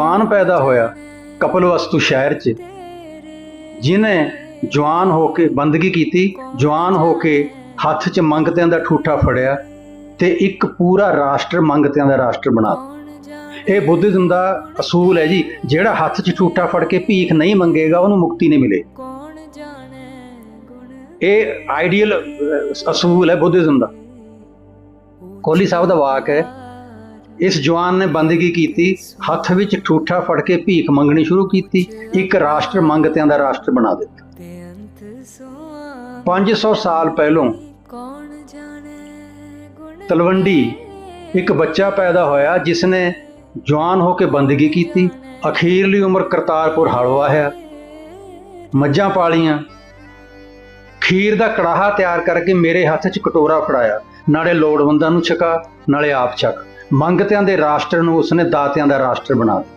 ਜਵਾਨ ਪੈਦਾ ਹੋਇਆ ਕਪਲਵਸਤੂ ਸ਼ਹਿਰ 'ਚ। ਜਿਨੇ ਜਵਾਨ ਹੋ ਕੇ ਬੰਦਗੀ ਕੀਤੀ, ਜਵਾਨ ਹੋ ਕੇ ਹੱਥ 'ਚ ਮੰਗਤਿਆਂ ਦਾ ਠੂਠਾ ਫੜਿਆ ਤੇ ਇੱਕ ਪੂਰਾ ਰਾਸ਼ਟਰ ਮੰਗਤਿਆਂ ਦਾ ਰਾਸ਼ਟਰ ਬਣਾ ਇਹ ਬੁੱਧਿਜ਼ਮ ਦਾ ਅਸੂਲ ਹੈ ਜੀ, ਜਿਹੜਾ ਹੱਥ 'ਚ ਠੂਠਾ ਫੜ ਕੇ ਭੀਖ ਨਹੀਂ ਮੰਗੇਗਾ, ਉਹਨੂੰ ਮੁਕਤੀ ਨਹੀਂ ਮਿਲੇ ਇਹ ਆਈਡੀਅਲ ਅਸੂਲ ਹੈ ਬੁੱਧਿਜ਼ਮ ਦਾ। ਕੋਹਲੀ ਸਾਹਿਬ ਦਾ ਵਾਕ ਹੈ ਇਸ ਜਵਾਨ ਨੇ ਬੰਦਗੀ ਕੀਤੀ, ਹੱਥ ਵਿੱਚ ਠੂਠਾ ਫੜ ਕੇ ਭੀਖ ਮੰਗਣੀ ਸ਼ੁਰੂ ਕੀਤੀ, ਇੱਕ ਰਾਸ਼ਟਰ ਮੰਗਤਿਆਂ ਦਾ ਰਾਸ਼ਟਰ ਬਣਾ ਦਿੱਤਾ। ਬੇਅੰਤ ਸੁਆ 500 ਸਾਲ ਪਹਿਲੋਂ ਤਲਵੰਡੀ ਇੱਕ ਬੱਚਾ ਪੈਦਾ ਹੋਇਆ ਜਿਸ ਨੇ ਜਵਾਨ ਹੋ ਕੇ ਬੰਦਗੀ ਕੀਤੀ, ਅਖੀਰਲੀ ਉਮਰ ਕਰਤਾਰਪੁਰ ਹਲਵਾ ਹੈ। ਮੱਝਾਂ ਪਾਲੀਆਂ, ਖੀਰ ਦਾ ਕੜਾਹਾ ਤਿਆਰ ਕਰਕੇ ਮੇਰੇ ਹੱਥ 'ਚ ਕਟੋਰਾ ਫੜਾਇਆ, ਨਾਲੇ ਲੋੜਵੰਦਾਂ ਨੂੰ ਛਕਾ, ਨਾਲੇ ਆਪ ਛਕ। ਮੰਗਤਿਆਂ ਦੇ ਰਾਸ਼ਟਰ ਨੂੰ ਉਸਨੇ ਦਾਤਿਆਂ ਦਾ ਰਾਸ਼ਟਰ ਬਣਾ ਦਿੱਤਾ।